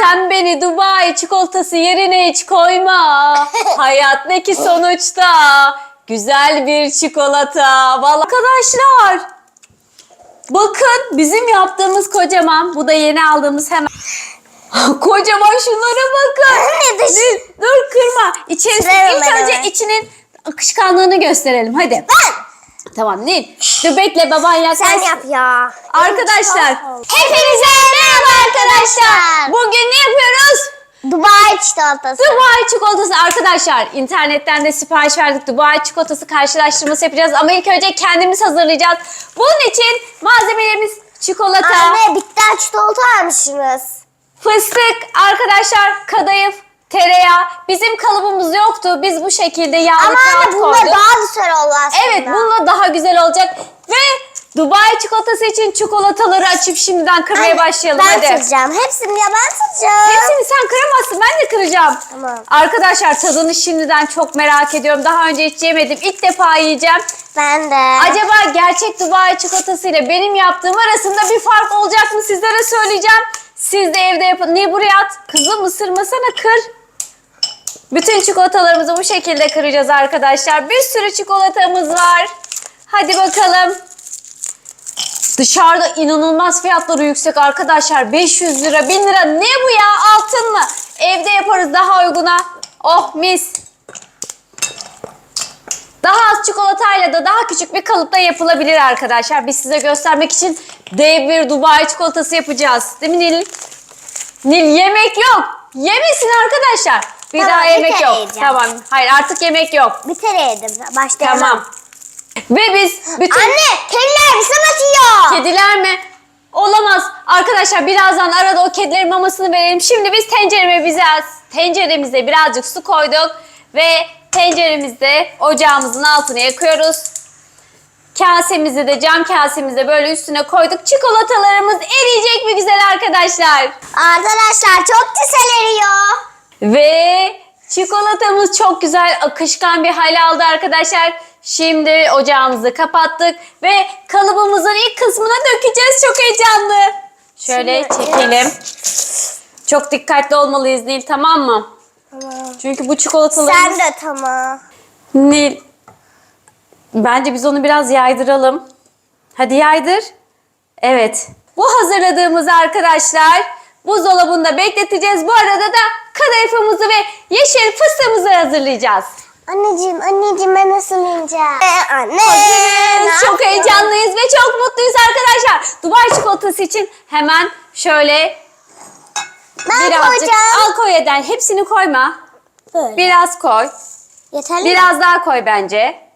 Sen beni Dubai çikolatası yerine hiç koyma. Hayat ne ki sonuçta? Güzel bir çikolata. Vallahi arkadaşlar. Bakın bizim yaptığımız kocaman. Bu da yeni aldığımız hemen. kocaman şunlara bakın. Anne, dış- Dur, dur kırma. İçerisi ilk önce içinin akışkanlığını gösterelim. Hadi. Tamam Nil. Dur bekle baban yaklaşsın. Sen yap ya. Arkadaşlar. Hepinize merhaba arkadaşlar. Bugün ne yapıyoruz? Dubai çikolatası. Dubai çikolatası arkadaşlar. internetten de sipariş verdik. Dubai çikolatası karşılaştırması yapacağız. Ama ilk önce kendimiz hazırlayacağız. Bunun için malzemelerimiz çikolata, Anne bitter çikolata almışsınız. fıstık, arkadaşlar kadayıf, tereyağı. Bizim kalıbımız yoktu. Biz bu şekilde yağlı Ama kağıt anne bunlar koyduk. daha güzel oldu aslında. Evet bununla daha güzel olacak. Ve Dubai çikolatası için çikolataları açıp şimdiden kırmaya Anne, başlayalım. Ben Hadi. kıracağım. Hepsini ya ben kıracağım. Hepsini sen kıramazsın. Ben de kıracağım. Tamam. Arkadaşlar tadını şimdiden çok merak ediyorum. Daha önce hiç yemedim. İlk defa yiyeceğim. Ben de. Acaba gerçek Dubai çikolatası ile benim yaptığım arasında bir fark olacak mı sizlere söyleyeceğim. Siz de evde yapın. Ne buraya at? Kızım ısırmasana kır. Bütün çikolatalarımızı bu şekilde kıracağız arkadaşlar. Bir sürü çikolatamız var. Hadi bakalım. Dışarıda inanılmaz fiyatları yüksek arkadaşlar. 500 lira, 1000 lira. Ne bu ya? Altın mı? Evde yaparız daha uyguna. Oh mis. Daha az çikolatayla da daha küçük bir kalıpta yapılabilir arkadaşlar. Biz size göstermek için dev bir Dubai çikolatası yapacağız. Değil mi Nil? Nil yemek yok. Yemesin arkadaşlar. Bir Tamam, daha bir yemek kere yok. yiyeceğim. Tamam. Hayır artık yemek yok. Bir kere yedim. Başlayalım. Tamam. Ve biz bütün Anne kediler bize batıyor. kediler mi? Olamaz. Arkadaşlar birazdan arada o kedilerin mamasını verelim. Şimdi biz tenceremize, tenceremize birazcık su koyduk. Ve tenceremizde ocağımızın altını yakıyoruz. Kasemizi de cam kasemizi böyle üstüne koyduk. Çikolatalarımız eriyecek mi güzel arkadaşlar? Arkadaşlar çok güzel eriyor. Ve çikolatamız çok güzel akışkan bir hal aldı arkadaşlar. Şimdi ocağımızı kapattık ve kalıbımızın ilk kısmına dökeceğiz. Çok heyecanlı. Şöyle Şimdi- çekelim. Çok dikkatli olmalıyız Nil tamam mı? Tamam. Çünkü bu çikolatalarımız... Sen de tamam. Nil. Bence biz onu biraz yaydıralım. Hadi yaydır. Evet. Bu hazırladığımız arkadaşlar buzdolabında bekleteceğiz. Bu arada da kadayıfımızı ve yeşil fıstığımızı hazırlayacağız. Anneciğim, anneciğim ben nasıl yiyeceğim? Ee, anne. ne Hazırız. Çok heyecanlıyız ve çok mutluyuz arkadaşlar. Dubai çikolatası için hemen şöyle Ben birazcık koyacağım. al koy eden. Hepsini koyma. Böyle. Biraz koy. Yeterli mi? Biraz daha koy bence.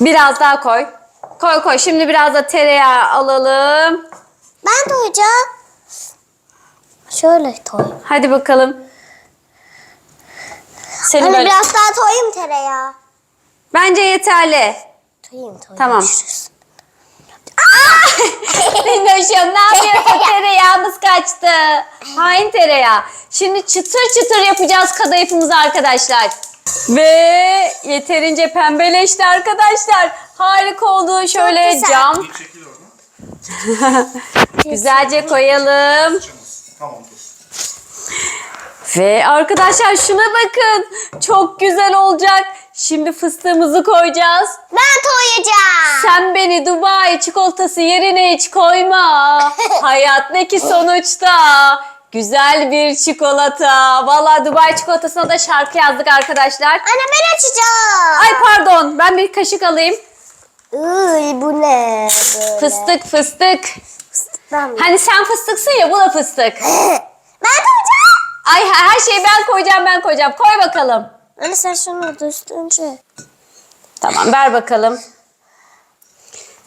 Biraz daha koy. Koy koy. Şimdi biraz da tereyağı alalım. Ben koyacağım. Şöyle koy. Hadi bakalım. Seni Anne böyle... biraz daha koyayım tereyağı. Bence yeterli. Koyayım koyayım. Tamam. Görüşürüz. Minnoşum ne yapıyorsun? Tereyağımız kaçtı. Hain tereyağı. Şimdi çıtır çıtır yapacağız kadayıfımızı arkadaşlar. Ve yeterince pembeleşti arkadaşlar. Harika oldu. Şöyle güzel. cam. Güzelce koyalım. Tamam dur. Ve arkadaşlar şuna bakın. Çok güzel olacak. Şimdi fıstığımızı koyacağız. Ben koyacağım. Sen beni Dubai çikolatası yerine hiç koyma. Hayat ne ki sonuçta? Güzel bir çikolata. Vallahi Dubai çikolatasına da şarkı yazdık arkadaşlar. Anne ben açacağım. Ay pardon ben bir kaşık alayım. Iy, bu ne böyle? Fıstık fıstık. Ben, Hani sen fıstıksın ya bu da fıstık. ben koyacağım. Ay her şeyi ben koyacağım ben koyacağım. Koy bakalım. Anne sen şunu da üstünce. Tamam ver bakalım.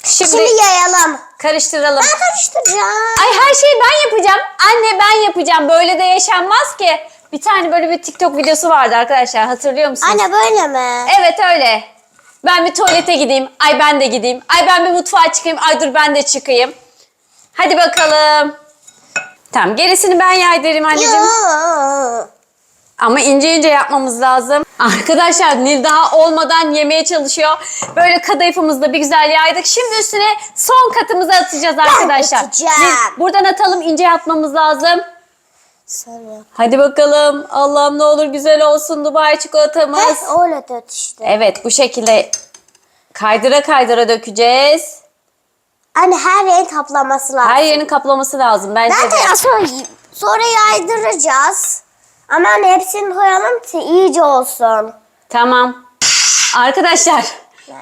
Şimdi, Şimdi yayalım. karıştıralım. Ben karıştıracağım. Ay her şeyi ben yapacağım. Anne ben yapacağım. Böyle de yaşanmaz ki. Bir tane böyle bir TikTok videosu vardı arkadaşlar. Hatırlıyor musunuz? Anne böyle mi? Evet öyle. Ben bir tuvalete gideyim. Ay ben de gideyim. Ay ben bir mutfağa çıkayım. Ay dur ben de çıkayım. Hadi bakalım. Tamam gerisini ben yaydırayım anneciğim. Ama ince ince yapmamız lazım. Arkadaşlar Nil daha olmadan yemeye çalışıyor. Böyle kadayıfımızı da bir güzel yaydık. Şimdi üstüne son katımızı atacağız arkadaşlar. Nil, buradan atalım ince yapmamız lazım. Sarı. Hadi bakalım. Allah'ım ne olur güzel olsun Dubai çikolatamız. Heh, öyle dört işte. Evet bu şekilde kaydıra kaydıra dökeceğiz. Anne her yerin kaplaması lazım. Her yerini kaplaması lazım bence Ben de. de sonra, sonra yaydıracağız. Ama anne hepsini koyalım ki iyice olsun. Tamam. Arkadaşlar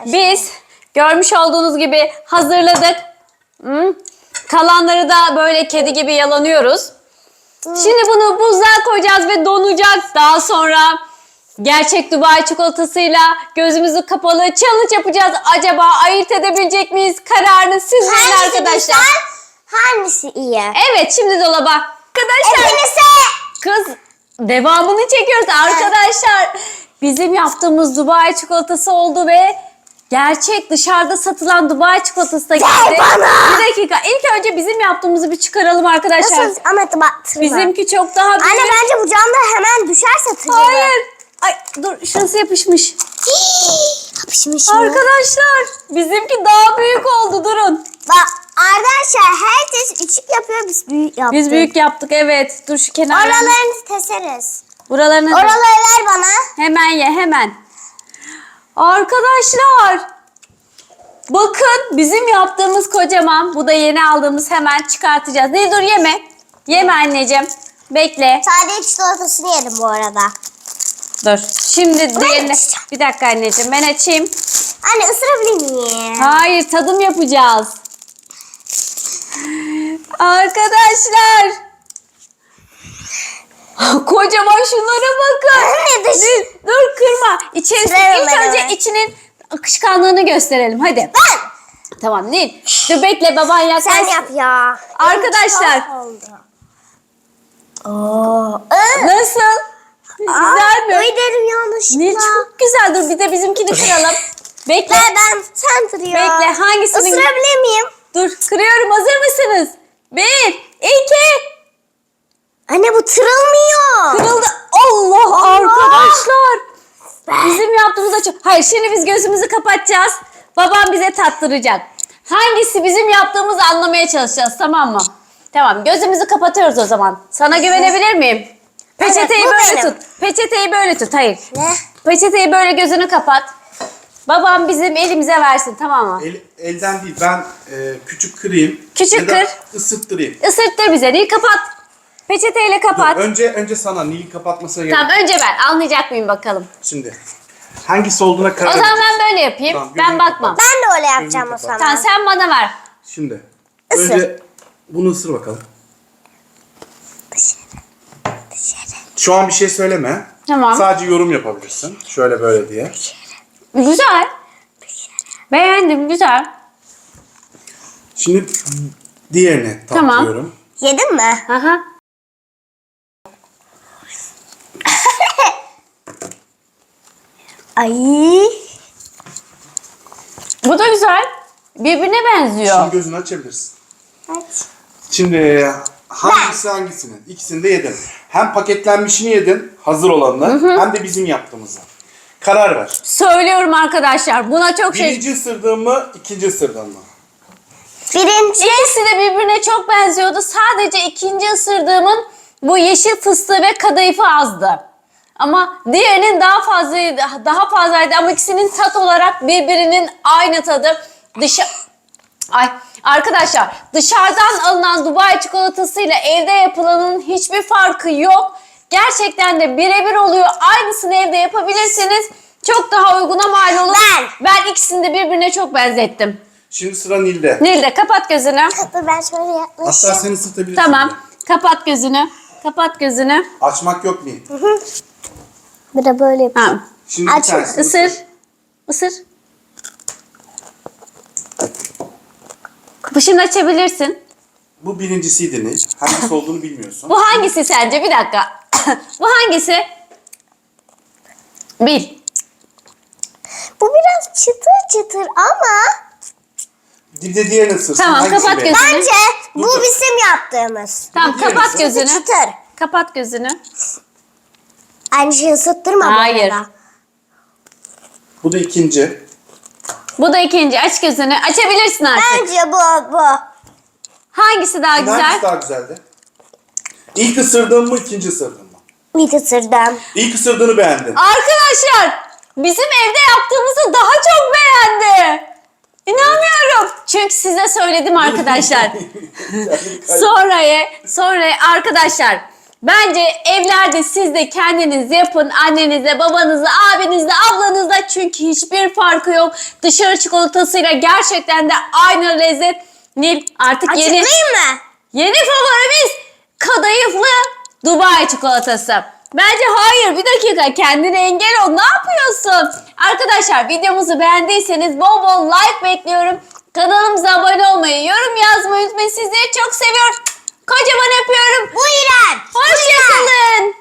biz görmüş olduğunuz gibi hazırladık. Hmm. Kalanları da böyle kedi gibi yalanıyoruz. Şimdi bunu buzluğa koyacağız ve donacak. Daha sonra gerçek Dubai çikolatasıyla gözümüzü kapalı challenge yapacağız. Acaba ayırt edebilecek miyiz? Kararını siz verin Hangisi arkadaşlar. güzel, hangisi iyi? Evet şimdi dolaba. Arkadaşlar Hepinize Kız devamını çekiyoruz arkadaşlar. Bizim yaptığımız Dubai çikolatası oldu ve gerçek dışarıda satılan Dubai çikolatası da geldi. bana! Bir dakika. İlk önce bizim yaptığımızı bir çıkaralım arkadaşlar. nasıl ama baktırma. Bizimki çok daha büyük. Anne bence bu camda hemen düşerse tırnağına. Hayır. Ay dur şurası yapışmış. Yapışmış mı? Arkadaşlar bizimki daha büyük oldu durun. Bak arkadaşlar herkes küçük yapıyor biz büyük yaptık. Biz büyük yaptık evet. Dur şu kenarlarını. Oralarını keseriz. Buralarını. Oraları ver bana. Hemen ye hemen. Arkadaşlar. Bakın bizim yaptığımız kocaman. Bu da yeni aldığımız hemen çıkartacağız. Ne dur yeme. Yeme anneciğim. Bekle. Sadece çikolatasını yedim bu arada. Dur. Şimdi açacağım. Bir dakika anneciğim ben açayım. Anne ısırabilir miyim? Hayır tadım yapacağız. Arkadaşlar. Kocaman şunlara bakın. Anne dış. Dur, dur kırma. İçerisi ilk ben önce hemen. içinin akışkanlığını gösterelim. Hadi. Ben. Tamam Nil. Dur bekle baban yaklaş. Sen yap ya. Arkadaşlar. Aa, Nasıl? Güzel mi? Ay derim yanlışlıkla. Nil çok güzel. Dur bir de bizimkini kıralım. Bekle. Ver ben sen tırıyor. Bekle, hangisini- Isırabilir miyim? Dur kırıyorum. Hazır mısınız? Bir, iki. Anne bu tırılmıyor. Kırıldı. Allah, arkadaşlar. Bizim yaptığımız açı. Hayır şimdi biz gözümüzü kapatacağız. Babam bize tattıracak. Hangisi bizim yaptığımızı anlamaya çalışacağız tamam mı? Tamam gözümüzü kapatıyoruz o zaman. Sana güvenebilir miyim? Peçeteyi bu böyle benim. tut. Peçeteyi böyle tut. Hayır. Ne? Peçeteyi böyle gözünü kapat. Babam bizim elimize versin tamam mı? El, elden değil ben e, küçük kırayım. Küçük ya da kır. ısıttırayım. Isırttır bize. Nil kapat. Peçeteyle kapat. Dur, önce önce sana Nil kapatmasına gerek. Tamam önce ben. Anlayacak mıyım bakalım. Şimdi hangisi olduğuna karar O zaman vereceğiz. ben böyle yapayım. Tamam, ben bakmam. kapat. Ben de öyle yapacağım o kapat. zaman. Tamam sen bana ver. Şimdi Isır. önce bunu ısır bakalım. Dışarı. Dışarı. Şu an bir şey söyleme. Tamam. Sadece yorum yapabilirsin. Şöyle böyle diye. Güzel. Beğendim güzel. Şimdi diğerini Tamam. tatlıyorum. Yedin mi? Aha. Ay. Bu da güzel. Birbirine benziyor. Şimdi gözünü açabilirsin. Aç. Şimdi hangisi hangisini? İkisini de yedin. Hem paketlenmişini yedin, hazır olanını, hem de bizim yaptığımızı. Karar ver. Söylüyorum arkadaşlar. Buna çok şey... Birinci ısırdığın mı, ikinci ısırdığın mı? Birinci. İkisi de birbirine çok benziyordu. Sadece ikinci ısırdığımın bu yeşil fıstığı ve kadayıfı azdı. Ama diğerinin daha fazlaydı, daha fazlaydı ama ikisinin tat olarak birbirinin aynı tadı. Dışı... Ay arkadaşlar dışarıdan alınan Dubai çikolatasıyla evde yapılanın hiçbir farkı yok. Gerçekten de birebir oluyor. Aynısını evde yapabilirsiniz. Çok daha uyguna mal olur. Ben. Ben ikisini de birbirine çok benzettim. Şimdi sıra Nil'de. Nilde kapat gözünü. Dur ben şöyle Hatta yaklaşayım. sen ısıtabilirsin. Tamam. Kapat gözünü. Kapat gözünü. Açmak yok Nil. Bir de böyle yapayım. Tamam. Şimdi Aç, bir tanesini Isır. Isır. Kapışını açabilirsin. Bu birincisiydi Nil. Hangisi olduğunu bilmiyorsun. Bu hangisi sence? Bir dakika. Bu hangisi? Bil. Bu biraz çıtır çıtır ama Bir de diğerini ısırsın. Tamam, Hangisi kapat beğendin? gözünü. bence bu Dur, dur. bizim yaptığımız. Tamam diğeri kapat gözünü. Çıtır. Kapat gözünü. Aynı şeyi ısıttırma bu Hayır. arada. Bu da ikinci. Bu da ikinci. Aç gözünü. Açabilirsin artık. Bence bu bu. Hangisi daha Hangisi güzel? daha güzeldi? İlk ısırdığın mı, ikinci ısırdığın mı? Bir ısırdım. İlk ısırdığını beğendin. Arkadaşlar bizim evde yaptığımızı daha çok beğendi. İnanmıyorum. Çünkü size söyledim arkadaşlar. Sonraya, sonraya arkadaşlar bence evlerde siz de kendiniz yapın annenize, babanıza, abinizle, ablanızla çünkü hiçbir farkı yok. Dışarı çikolatasıyla gerçekten de aynı lezzet. Nil artık yeni Açıklayayım mı? yeni favorimiz kadayıflı Dubai çikolatası. Bence hayır bir dakika kendine engel ol ne yapıyorsun? Arkadaşlar videomuzu beğendiyseniz bol bol like bekliyorum. Kanalımıza abone olmayı, yorum yazmayı unutmayın. Sizleri çok seviyorum. Kocaman öpüyorum. Bu İrem. Hoşçakalın.